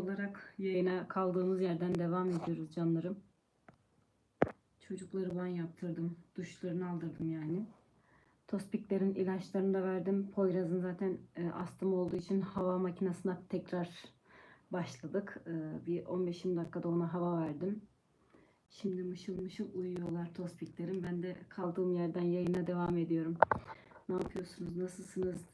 olarak yayına kaldığımız yerden devam ediyoruz canlarım. Çocukları ben yaptırdım. Duşlarını aldırdım yani. Tospiklerin ilaçlarını da verdim. Poyraz'ın zaten e, astımı olduğu için hava makinesine tekrar başladık. E, bir 15-20 dakikada ona hava verdim. Şimdi mışıl mışıl uyuyorlar tospiklerim. Ben de kaldığım yerden yayına devam ediyorum. Ne yapıyorsunuz? Nasılsınız?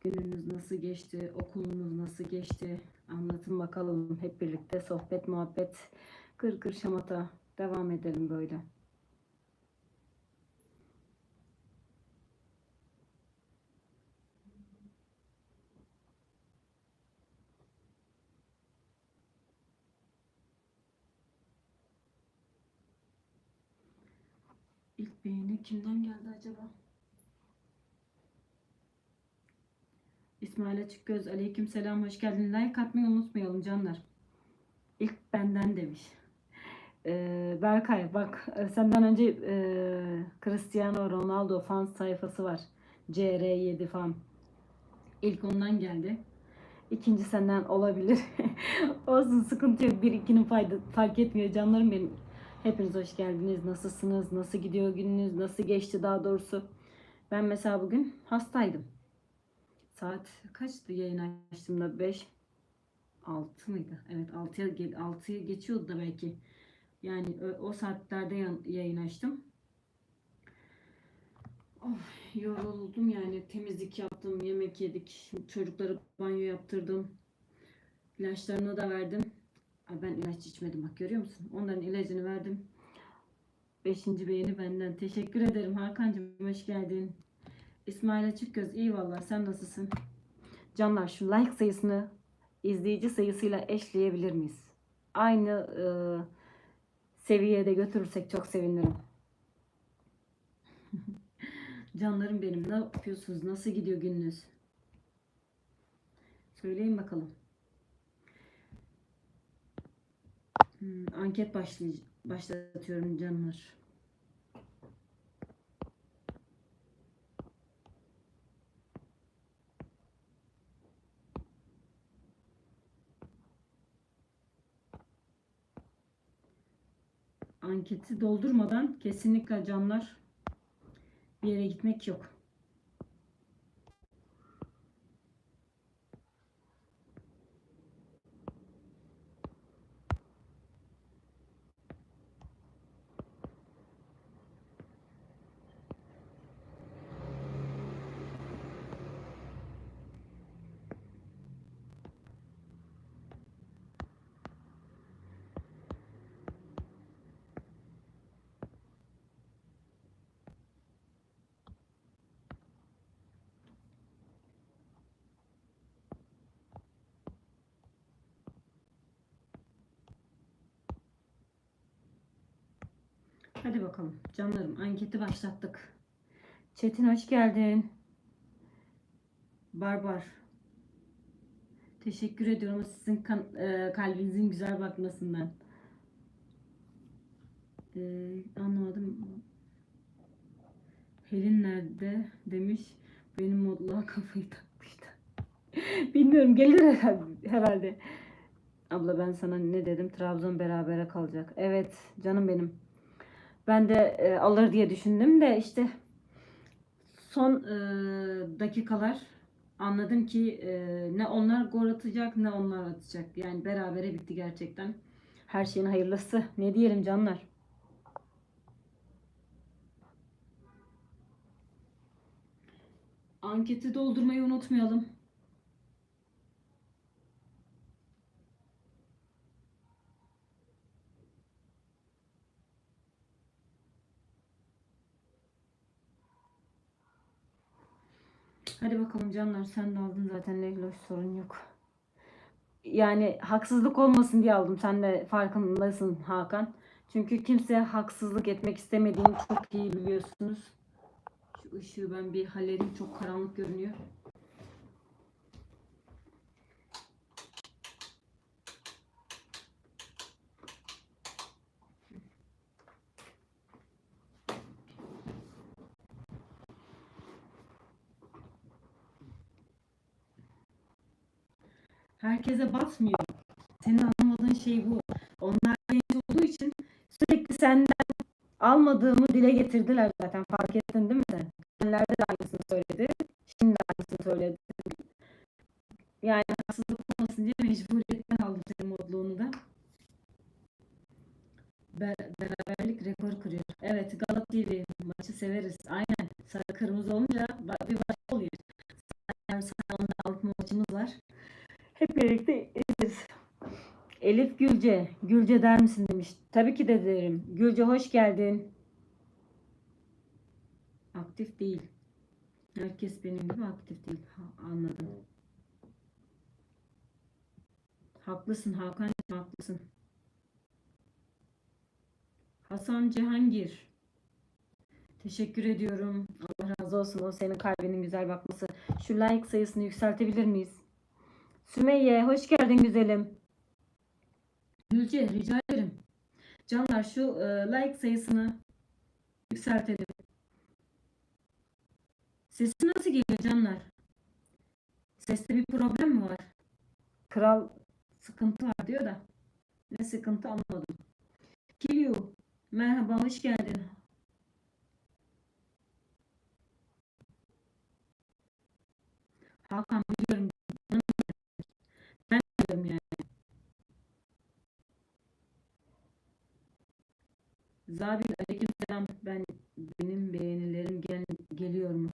Gününüz nasıl geçti? Okulunuz nasıl geçti? Anlatın bakalım. Hep birlikte sohbet, muhabbet, kır kır şamata devam edelim böyle. İlk beğeni kimden geldi acaba? İsmail Açıkgöz, aleyküm selam, hoş geldin. Like atmayı unutmayalım canlar. İlk benden demiş. Ee, Berkay bak e, senden önce e, Cristiano Ronaldo fan sayfası var. CR7 fan. İlk ondan geldi. İkinci senden olabilir. Olsun sıkıntı yok. Bir ikinin fayda, fark etmiyor canlarım benim. Hepiniz hoş geldiniz. Nasılsınız? Nasıl gidiyor gününüz? Nasıl geçti daha doğrusu? Ben mesela bugün hastaydım. Saat kaçtı yayın açtığımda? 5 6 mıydı? Evet 6'ya 6'ya geçiyordu da belki. Yani o, saatlerde yayın açtım. Of, yoruldum yani. Temizlik yaptım, yemek yedik. Çocukları banyo yaptırdım. İlaçlarını da verdim. Ben ilaç içmedim bak görüyor musun? Onların ilacını verdim. Beşinci beğeni benden. Teşekkür ederim Hakan'cığım. Hoş geldin. İsmail Açıkgöz iyi valla sen nasılsın? Canlar şu like sayısını izleyici sayısıyla eşleyebilir miyiz? Aynı e, seviyede götürürsek çok sevinirim. Canlarım benim ne yapıyorsunuz? Nasıl gidiyor gününüz? Söyleyin bakalım. Hmm, anket başlatıyorum canlar. Anketi doldurmadan kesinlikle canlar bir yere gitmek yok. Hadi bakalım canlarım anketi başlattık. Çetin hoş geldin. Barbar. Teşekkür ediyorum sizin kan- e, kalbinizin güzel bakmasından. E, anlamadım. Helin nerede demiş. Benim modluğa kafayı takmıştı. Bilmiyorum gelir herhalde- herhalde. Abla ben sana ne dedim? Trabzon berabere kalacak. Evet canım benim. Ben de e, alır diye düşündüm de işte son e, dakikalar anladım ki e, ne onlar gol atacak ne onlar atacak. Yani berabere bitti gerçekten. Her şeyin hayırlısı. Ne diyelim canlar? Anketi doldurmayı unutmayalım. Hadi bakalım canlar sen de aldın zaten Leyloş sorun yok. Yani haksızlık olmasın diye aldım. Sen de farkındasın Hakan. Çünkü kimseye haksızlık etmek istemediğini çok iyi biliyorsunuz. Şu ışığı ben bir halledeyim. Çok karanlık görünüyor. Herkese batmıyor. senin anlamadığın şey bu. Onlar genç olduğu için sürekli senden almadığımı dile getirdiler zaten. Fark ettin değil mi sen? Senlerde de aynısını söyledi. Şimdi de aynısını söyledi. Yani haksızlık olmasın diye mecburiyetten aldım senin modluğunu da. Be- beraberlik rekor kırıyor. Evet Galat TV maçı severiz. Aynen. Sarı kırmızı olunca ba- bir başka oluyor. Sarı salonda altın maçımız var. Hep birlikte izleriz. Elif Gülce. Gülce der misin demiş. Tabii ki de derim. Gülce hoş geldin. Aktif değil. Herkes benim gibi aktif değil. Ha, anladım. Haklısın Hakan haklısın. Hasan Cihangir. Teşekkür ediyorum. Allah razı olsun. O senin kalbinin güzel bakması. Şu like sayısını yükseltebilir miyiz? Sümeyye hoş geldin güzelim. Gülce rica ederim. Canlar şu e, like sayısını yükseltelim. Sesi nasıl geliyor canlar? Seste bir problem mi var? Kral sıkıntı var diyor da. Ne sıkıntı anlamadım. Kiliu. Merhaba hoş geldin. Hakan biliyorum. Ben biliyorum yani. Zabil aleykümselam. Ben benim beğenilerim gel, geliyor mu?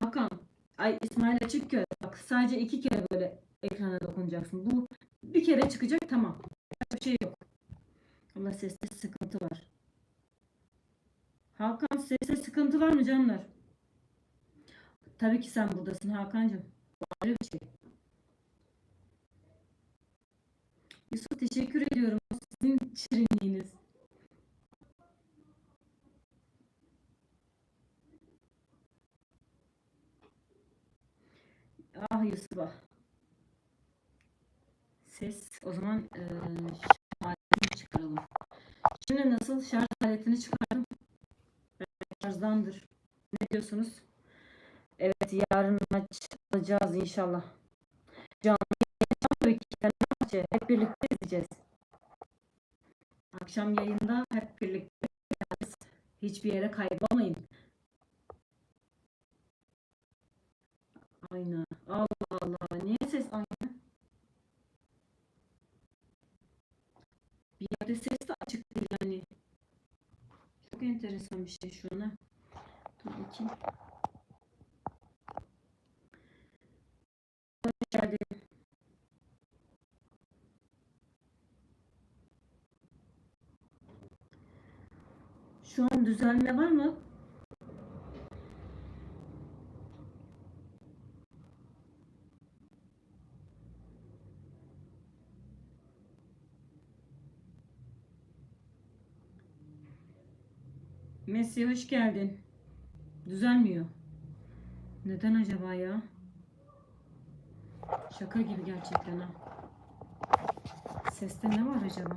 Hakan. Ay İsmail Açıkköy. Bak sadece iki kere böyle ekrana dokunacaksın. Bu bir kere çıkacak tamam. Başka bir şey yok. Ama seste sıkıntı var. Hakan seste sıkıntı var mı canlar? Tabii ki sen buradasın Hakan'cığım. Ayrı bir şey. Yusuf teşekkür ediyorum. Sizin şirinliğiniz. Ah Yusuf ah. Ses o zaman eee şarj çıkaralım. Şimdi nasıl şarj aletini çıkardım. Şarjdandır. Ne diyorsunuz? Evet yarın maç alacağız inşallah. Canlı tabii hep birlikte izleyeceğiz. Akşam yayında hep birlikte izleyeceğiz. Hiçbir yere kaybolmayın. Aynı. Allah Allah. Niye ses aynı? Bir yerde ses de açık değil yani. Çok enteresan bir şey şu an. Dur bakayım. Şu an düzelme var mı? Messi hoş geldin. Düzelmiyor. Neden acaba ya? Şaka gibi gerçekten ha. Seste ne var acaba?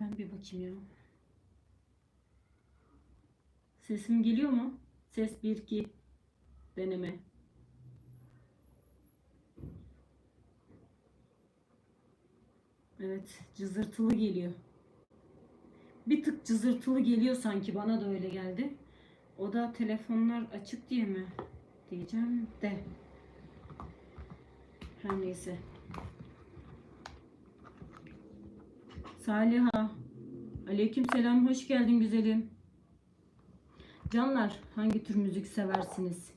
Ben bir bakayım ya. Sesim geliyor mu? Ses 1 2 deneme. Evet, cızırtılı geliyor. Bir tık cızırtılı geliyor sanki bana da öyle geldi. O da telefonlar açık diye mi diyeceğim de. Her neyse. Saliha. Aleyküm selam. Hoş geldin güzelim. Canlar hangi tür müzik seversiniz?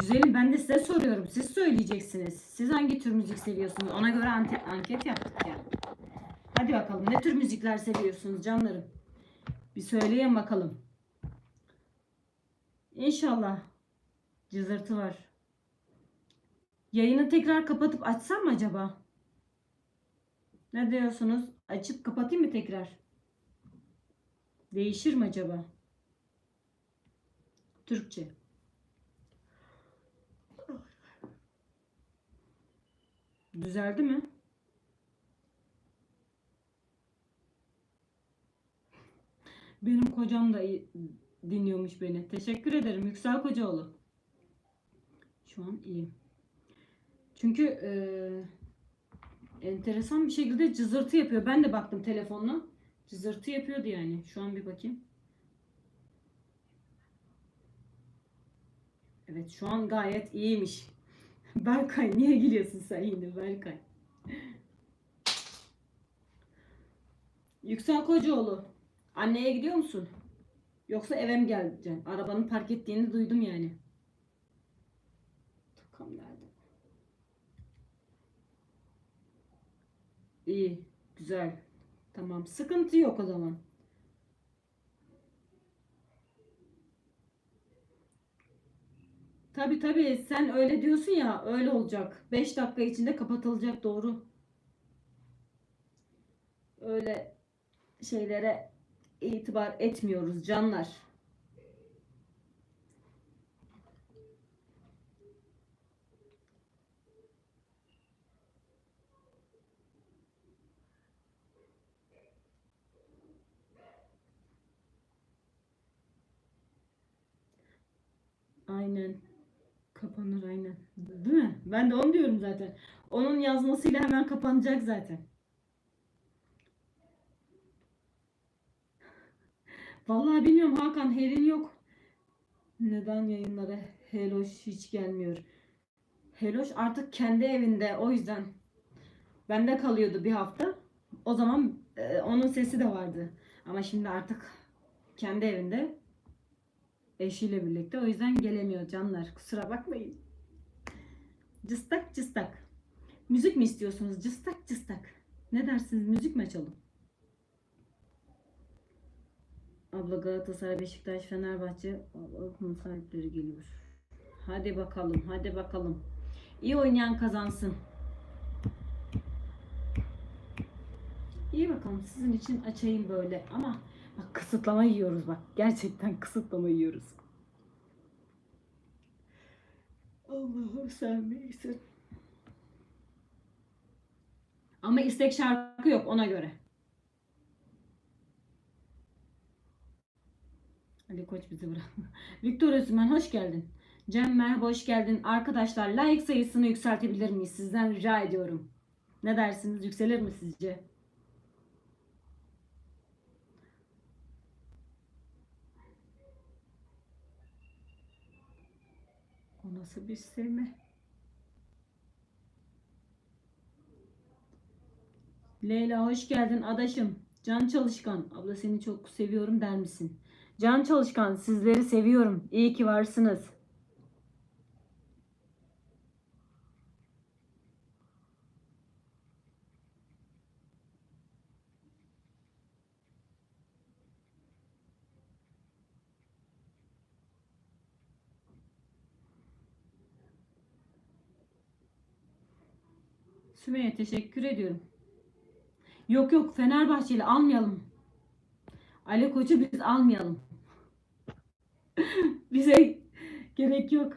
Güzelim ben de size soruyorum. Siz söyleyeceksiniz. Siz hangi tür müzik seviyorsunuz? Ona göre anket yaptık ya. Hadi bakalım ne tür müzikler seviyorsunuz canlarım? Bir söyleyin bakalım. İnşallah cızırtı var. Yayını tekrar kapatıp açsam mı acaba? Ne diyorsunuz? Açıp kapatayım mı tekrar? Değişir mi acaba? Türkçe. Düzeldi mi? Benim kocam da dinliyormuş beni. Teşekkür ederim Yüksel Kocaoğlu. Şu an iyi. Çünkü eee, enteresan bir şekilde cızırtı yapıyor. Ben de baktım telefonuna. Cızırtı yapıyordu yani. Şu an bir bakayım. Evet şu an gayet iyiymiş. Berkay niye gülüyorsun sen yine Berkay? Yüksel Kocaoğlu. Anneye gidiyor musun? Yoksa eve mi geleceksin? Arabanın park ettiğini duydum yani. Takam nerede? İyi, güzel. Tamam, sıkıntı yok o zaman. Tabii tabii sen öyle diyorsun ya öyle olacak. 5 dakika içinde kapatılacak doğru. Öyle şeylere itibar etmiyoruz canlar. Aynen. Kapanır aynen. Değil mi? Ben de onu diyorum zaten. Onun yazmasıyla hemen kapanacak zaten. Vallahi bilmiyorum Hakan Herin yok. Neden yayınlara Heloş hiç gelmiyor? Heloş artık kendi evinde o yüzden. Bende kalıyordu bir hafta. O zaman e, onun sesi de vardı. Ama şimdi artık kendi evinde eşiyle birlikte. O yüzden gelemiyor canlar. Kusura bakmayın. Cıstak cıstak. Müzik mi istiyorsunuz? Cıstak cıstak. Ne dersiniz? Müzik mi açalım? Abla Galatasaray, Beşiktaş, Fenerbahçe Avrupa'nın sahipleri geliyor. Hadi bakalım, hadi bakalım. İyi oynayan kazansın. İyi bakalım sizin için açayım böyle ama bak kısıtlama yiyoruz bak. Gerçekten kısıtlama yiyoruz. Allah'ım sen bilirsin. Ama istek şarkı yok ona göre. Ali Koç bizi bırak. Viktor Özmen hoş geldin. Cem merhaba hoş geldin. Arkadaşlar like sayısını yükseltebilir miyiz? Sizden rica ediyorum. Ne dersiniz? Yükselir mi sizce? O nasıl bir sevme? Leyla hoş geldin adaşım. Can Çalışkan. Abla seni çok seviyorum der misin? Can Çalışkan sizleri seviyorum. İyi ki varsınız. Sümeyye teşekkür ediyorum. Yok yok Fenerbahçeli almayalım. Ali Koç'u biz almayalım. Bize gerek yok.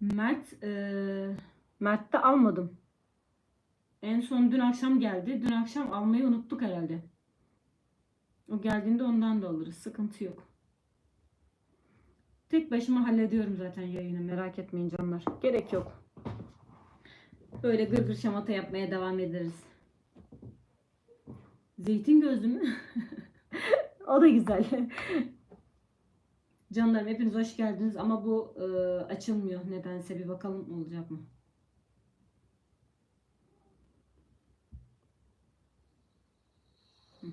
Mert eee Mert'te almadım. En son dün akşam geldi. Dün akşam almayı unuttuk herhalde. O geldiğinde ondan da alırız. Sıkıntı yok. Tek başıma hallediyorum zaten yayını. Merak etmeyin canlar. Gerek yok. Böyle gırgır şamata yapmaya devam ederiz. Zeytin gözlü mü? o da güzel. Canlarım hepiniz hoş geldiniz ama bu e, açılmıyor nedense bir bakalım olacak mı? Hı.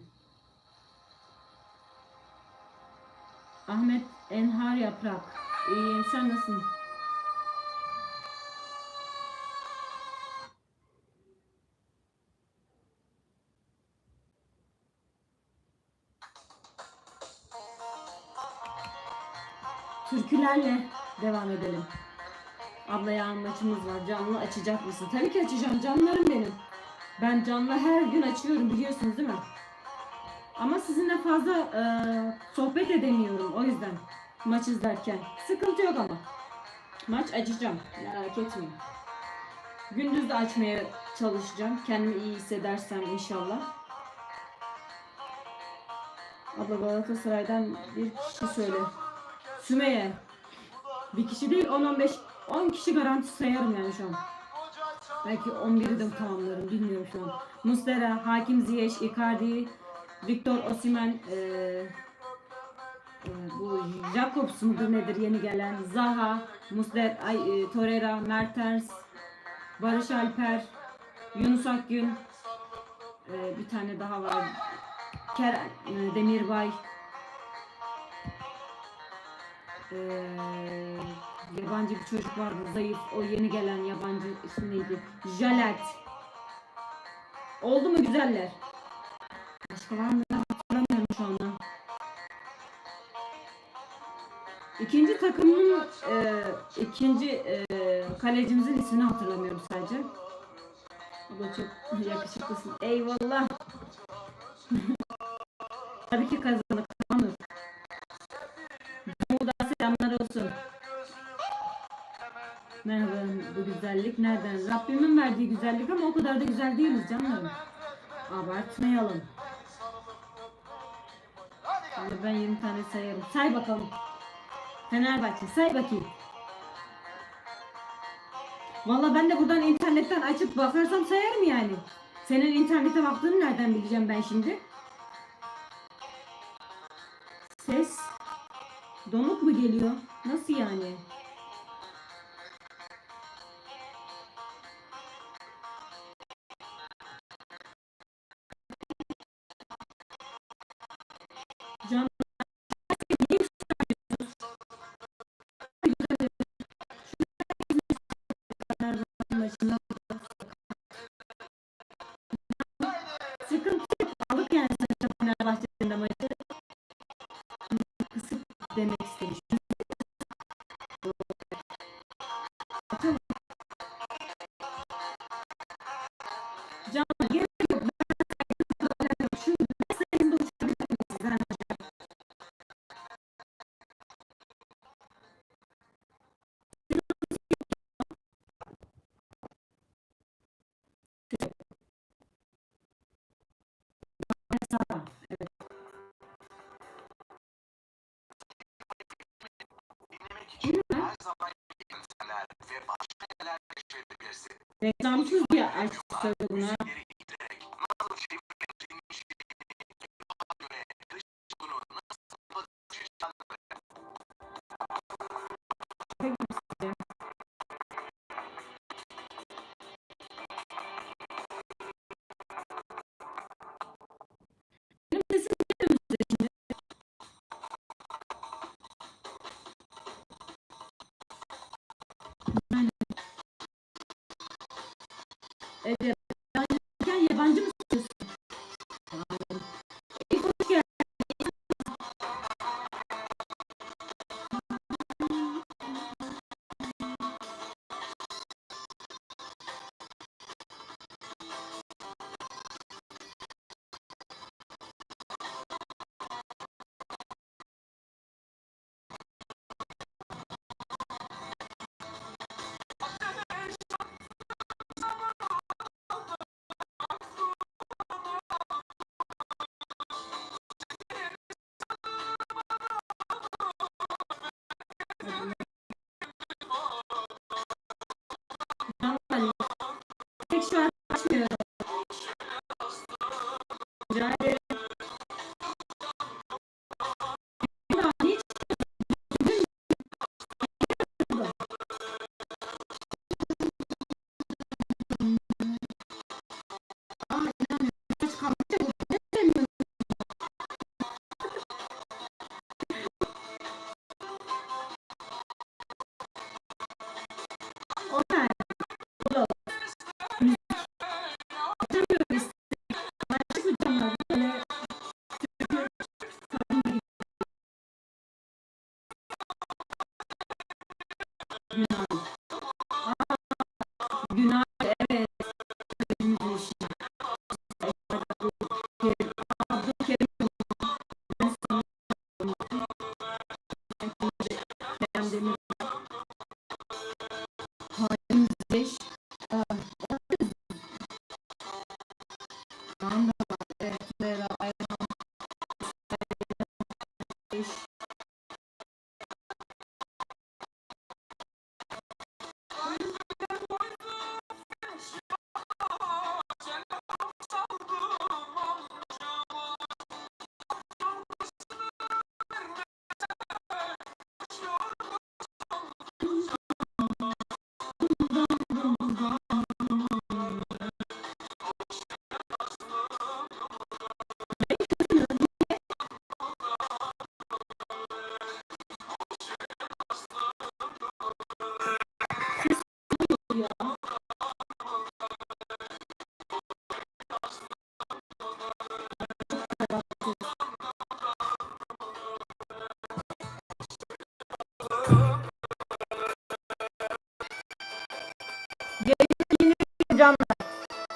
Ahmet Enhar Yaprak. İyiyim sen nasılsın? Türkülerle devam edelim. Abla yarın maçımız var. Canlı açacak mısın? Tabii ki açacağım. Canlarım benim. Ben canlı her gün açıyorum biliyorsunuz değil mi? Ama sizinle fazla e, sohbet edemiyorum o yüzden maç izlerken. Sıkıntı yok ama. Maç açacağım. Merak etmeyin. Gündüz de açmaya çalışacağım. Kendimi iyi hissedersem inşallah. Abla Galatasaray'dan bir kişi söyle. Sümeyye. Bir kişi değil 10-15 10 kişi garanti sayarım yani şu an. Belki 11'i de tamamlarım bilmiyorum şu an. Muslera, Hakim Ziyech, Icardi, Victor Osimhen, eee e, bu Jacobs mudur nedir yeni gelen Zaha, Musler, ay, e, Torreira, Mertens, Barış Alper, Yunus Akgün, e, bir tane daha var. Kerem e, Demirbay, e, yabancı bir çocuk vardı zayıf o yeni gelen yabancı ismi neydi? Jalet. Oldu mu güzeller? Başka var mı? Hatırlamıyorum şu anda. İkinci takımın e, ikinci e, kalecimizin ismini hatırlamıyorum sadece. O da çok yakışıklısın. Eyvallah. Tabii ki kazanır. Olsun. Merhaba bu güzellik nereden? Rabbimin verdiği güzellik ama o kadar da güzel değiliz canlarım. Abartmayalım. Şimdi ben 20 tane sayarım. Say bakalım. Fenerbahçe say bakayım. Valla ben de buradan internetten açıp bakarsam sayarım yani. Senin internete baktığını nereden bileceğim ben şimdi? Donuk mu geliyor? Nasıl yani? Sıkıntı yok. Aldık yani zaman yöntemler ve başka neler keşfedebilirsin. Reklamsız diye aç söyle şu